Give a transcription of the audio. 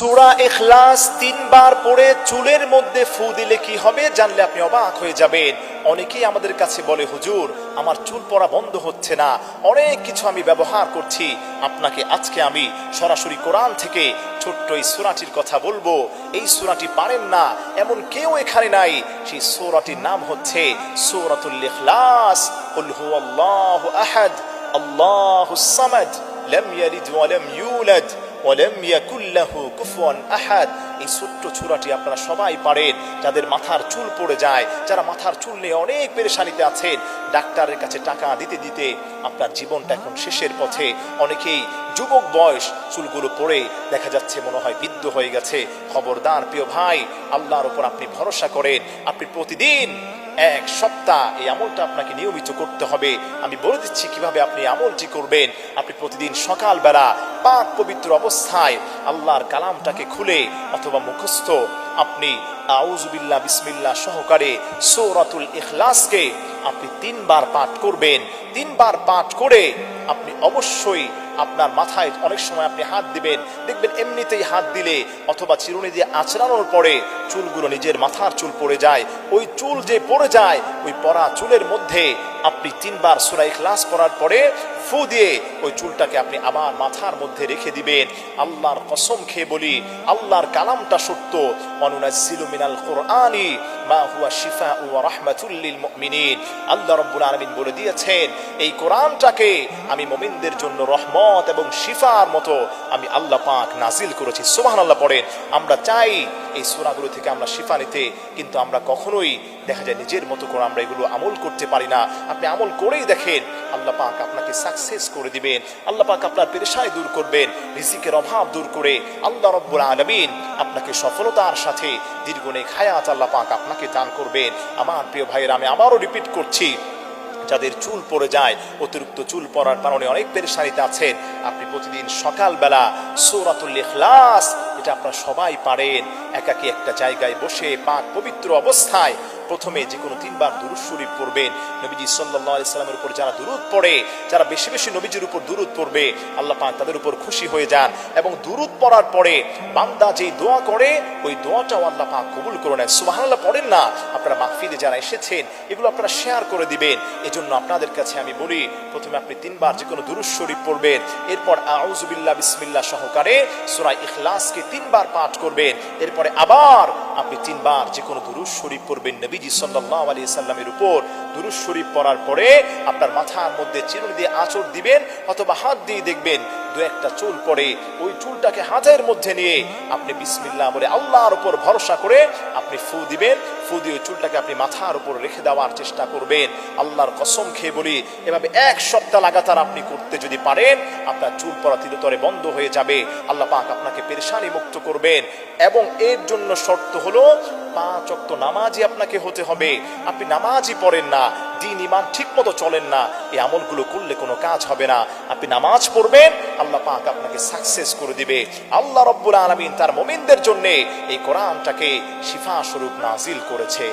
সুরা এখলাস তিনবার পড়ে চুলের মধ্যে ফু দিলে কি হবে জানলে আপনি অবাক হয়ে যাবেন। অনেকেই আমাদের কাছে বলে, হুজুর, আমার চুল পড়া বন্ধ হচ্ছে না। অনেক কিছু আমি ব্যবহার করছি। আপনাকে আজকে আমি সরাসরি কোরআন থেকে ছোট্ট এই সুরাটির কথা বলব। এই সুরাটি পারেন না, এমন কেউ এখানে নাই। সেই সুরাটির নাম হচ্ছে সূরাতুল ইখলাস। কুল আহাদ আল্লাহুস সামাদ, লাম ইয়ালিদ ওয়া লাম ইউলাদ। আহাদ। এই ছোট্ট ছুরাটি আপনারা সবাই পারেন, যাদের মাথার চুল পড়ে যায়, যারা মাথার চুল নিয়ে অনেক পেরেশানিতে আছেন, ডাক্তারের কাছে টাকা দিতে দিতে আপনার জীবনটা এখন শেষের পথে। অনেকেই যুবক বয়স, চুলগুলো পড়ে দেখা যাচ্ছে মনে হয় বৃদ্ধ হয়ে গেছে। খবরদার প্রিয় ভাই, আল্লাহর উপর আপনি ভরসা করেন, আপনি প্রতিদিন এক সপ্তাহ এই আমলটা আপনাকে নিয়মিত করতে হবে। আমি বলে দিচ্ছি কীভাবে আপনি আমলটি করবেন। আপনি প্রতিদিন সকালবেলা পাক পবিত্র অবস্থায় আল্লাহর কালামটাকে খুলে অথবা মুখস্থ আপনি আউজুবিল্লাহ বিসমিল্লাহ সহকারে সৌরাতুল ইখলাসকে আপনি তিনবার পাঠ করবেন। তিনবার পাঠ করে আপনি অবশ্যই আপনার মাথায় অনেক সময় আপনি হাত দিবেন, দেখবেন এমনিতেই হাত দিলে অথবা চিরুনি দিয়ে আঁচড়ানোর পরে চুলগুলো নিজের মাথার চুল পড়ে যায়। ওই চুল যে পড়ে যায়, ওই পরা চুলের মধ্যে আপনি তিনবার সুরাই ক্লাস করার পরে ফু দিয়ে ওই চুলটাকে আপনি আবার মাথার মধ্যে রেখে দিবেন। আল্লাহর কসম খেয়ে বলি, আল্লাহর কালামটা সত্য। অনুনাজ্জিলু মিনাল কোরআনি মা হুয়া শিফা ওয়া রাহমাতুল লিল মুমিনিন। আল্লাহ রাব্বুল আলামিন বলে দিয়েছেন, এই কোরআনটাকে আমি মুমিনদের জন্য রহমত এবং শিফার মতো আমি আল্লাহ পাক নাজিল করেছি। সুবহানাল্লাহ পড়েন, আমরা চাই এই সূরাগুলো থেকে আমরা শিফা নিতে, কিন্তু আমরা কখনোই দেখা যায় নিজের মতো করে আমরা এগুলো আমল করতে পারি না। আপনি আমল করেই দেখেন, আল্লাহ পাক আপনাকে সাকসেস করে দিবেন। আল্লাহ পাক আপনার পেরেশানি দূর করবেন, রিজিকের অভাব দূর করে আল্লাহ রব্বুল আলমিন আপনাকে সফলতার সাথে দীর্ঘনে খায়াত আল্লাহ পাক আপনাকে দান করবেন। আমার প্রিয় ভাইয়ের, আমি আবারও রিপিট করছি, যাদের চুল পড়ে যায়, অতিরিক্ত চুল পড়ার কারণে অনেক পেরেশানিতে আছেন, আপনি প্রতিদিন সকালবেলা সৌরাতুল ইখলাস, এটা আপনারা সবাই পারেন, একাকি একটা জায়গায় বসে পাক পবিত্র অবস্থায় প্রথমে যে কোনো তিনবার দুরুদ শরীফ পড়বেন। নবীজি আলাইহি সাল্লামের উপর যারা দুরুদ পড়ে, যারা বেশি বেশি নবীজির উপর দুরুদ পড়বে, আল্লাহ পাক তাদের উপর খুশি হয়ে যান এবং দুরুদ পড়ার পরে বান্দা যেই দোয়া করে, ওই দোয়াটাও আল্লাহ পাক কবুল করে নেন সুবহানাল্লাহ, পড়েন না। আপনারা মাহফিলে যারা এসেছেন, এগুলো আপনারা শেয়ার করে দিবেন। এজন্য আপনাদের কাছে আমি বলি, প্রথমে আপনি তিনবার যে কোনো দুরুদ শরীফ পড়বেন। এরপর আউজুবিল্লাহ বিসমিল্লাহ সহকারে সূরা ইখলাসকে তিনবার পাঠ করবেন। এরপরে আবার আপনি তিনবার যে কোনো দুরুজ শরীফ পড়বেন নবীজি সাল্লাহ আলী সাল্লামের উপর। দুরুজ শরীফ পড়ার পরে আপনার মাথার মধ্যে চিরুনি দিয়ে আঁচড় দিবেন অথবা হাত দিয়ে দেখবেন দু একটা চুল পড়ে ওই চুলটাকে হাতের মধ্যে নিয়ে আপনি বিসমিল্লাহ বলে আল্লাহর উপর ভরসা করে আপনি ফু দিবেন। ফু দিয়ে ওই চুলটাকে আপনি মাথার উপর রেখে দেওয়ার চেষ্টা করবেন। আল্লাহর কসম খেয়ে বলি, এভাবে এক সপ্তাহ লাগাতার আপনি করতে যদি পারেন, আপনার চুল পড়া তিরতরে বন্ধ হয়ে যাবে। আল্লাহ পাক আপনাকে পেরেশানি মুক্ত করবেন। এবং এর জন্য শর্ত হলো, পাঁচ অক্ত নামাজি আপনাকে হতে হবে। আপনি নামাজই পড়েন না দিন ইমান ঠিক মতো চলেন না, এই আমলগুলো করলে কোনো কাজ হবে না। আপনি নামাজ পড়বেন, আল্লাহ পাক আপনাকে সাকসেস করে দিবে। আল্লাহ রব্বুল আলমিন তার মোমিনদের জন্যে এই কোরআনটাকে শিফা স্বরূপ নাজিল করেছে।